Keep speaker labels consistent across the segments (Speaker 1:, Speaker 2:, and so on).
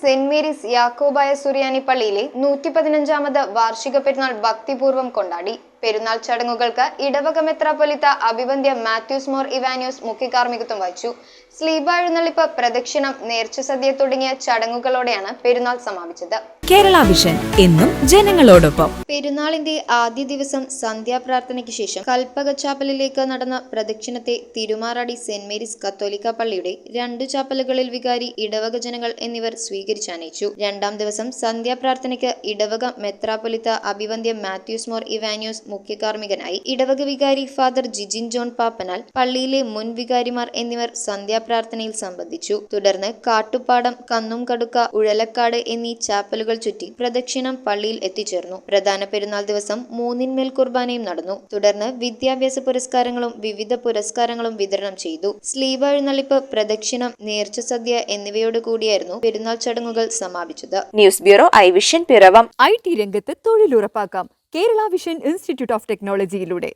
Speaker 1: Francis Yakobaya സുറിയാനി പള്ളിയിലെ നൂറ്റി പതിനഞ്ചാമത് വാർഷിക പെരുന്നാൾ ഭക്തിപൂർവം കൊണ്ടാടി. പെരുന്നാൾ ചടങ്ങുകൾക്ക് ഇടവക മെത്രാപ്പൊലിത്ത അഭിവന്ധ്യ മാത്യൂസ് മോർ ഇവാനിയോസ് മുഖ്യകാർമ്മികത്വം വഹിച്ചു. സ്ലീബ എഴുന്നള്ളിപ്പ് പ്രദക്ഷിണം നേർച്ച സദ്യ തുടങ്ങിയ ചടങ്ങുകളോടെയാണ് പെരുന്നാൾ സമാപിച്ചത്.
Speaker 2: കേരള വിഷൻ എന്നും ജനങ്ങളോടൊപ്പം.
Speaker 1: പെരുന്നാളിന്റെ ആദ്യ ദിവസം സന്ധ്യാപ്രാർത്ഥനയ്ക്ക് ശേഷം കൽപ്പകച്ചാപ്പലിലേക്ക് നടന്ന പ്രദക്ഷിണത്തെ തിരുമാറാടി സെന്റ് മേരീസ് കത്തോലിക്ക പള്ളിയുടെ രണ്ട് ചാപ്പലുകളിൽ വികാരി ഇടവക ജനങ്ങൾ എന്നിവർ സ്വീകരിച്ചാനയിച്ചു രണ്ടാം ദിവസം സന്ധ്യാപ്രാർത്ഥനയ്ക്ക് ഇടവക മെത്രാപൊലിത്ത അഭിവന്ദ്യ മാത്യൂസ് മോർ ഇവാനിയോസ് മുഖ്യ കാർമ്മികനായി ഇടവക വികാരി ഫാദർ ജിജിൻ ജോൺ പാപ്പനാൽ പള്ളിയിലെ മുൻ വികാരിമാർ എന്നിവർ സന്ധ്യാപ്രാർത്ഥനയിൽ സംബന്ധിച്ചു. തുടർന്ന് കാട്ടുപാടം കന്നും കടുക്ക ഉഴലക്കാട് എന്നീ ചാപ്പലുകൾ ചുറ്റി പ്രദക്ഷിണം പള്ളിയിൽ എത്തിച്ചേർന്നു. പ്രധാന പെരുന്നാൾ ദിവസം മൂന്നിന്മേൽ കുർബാനയും നടന്നു. തുടർന്ന് വിദ്യാഭ്യാസ പുരസ്കാരങ്ങളും വിവിധ പുരസ്കാരങ്ങളും വിതരണം ചെയ്തു. സ്ലീവ എഴുന്നള്ളിപ്പ് പ്രദക്ഷിണം നേർച്ച സദ്യ എന്നിവയോടുകൂടിയായിരുന്നു പെരുന്നാൾ ചടങ്ങുകൾ സമാപിച്ചത്.
Speaker 3: News bureau I vision Piravam.
Speaker 2: I T രംഗത്ത് തൊഴിലുറപ്പാക്കാം. കേരള വിഷൻ ഇൻസ്റ്റിറ്റ്യൂട്ട് ഓഫ് ടെക്നോളജിയിലൂടെ.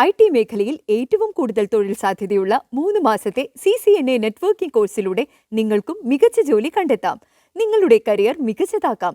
Speaker 2: ഐ ടി മേഖലയിൽ ഏറ്റവും കൂടുതൽ തൊഴിൽ സാധ്യതയുള്ള മൂന്ന് മാസത്തെ C C N A networking കോഴ്സിലൂടെ നിങ്ങൾക്കും മികച്ച ജോലി കണ്ടെത്താം. നിങ്ങളുടെ കരിയർ മികച്ചതാക്കാം.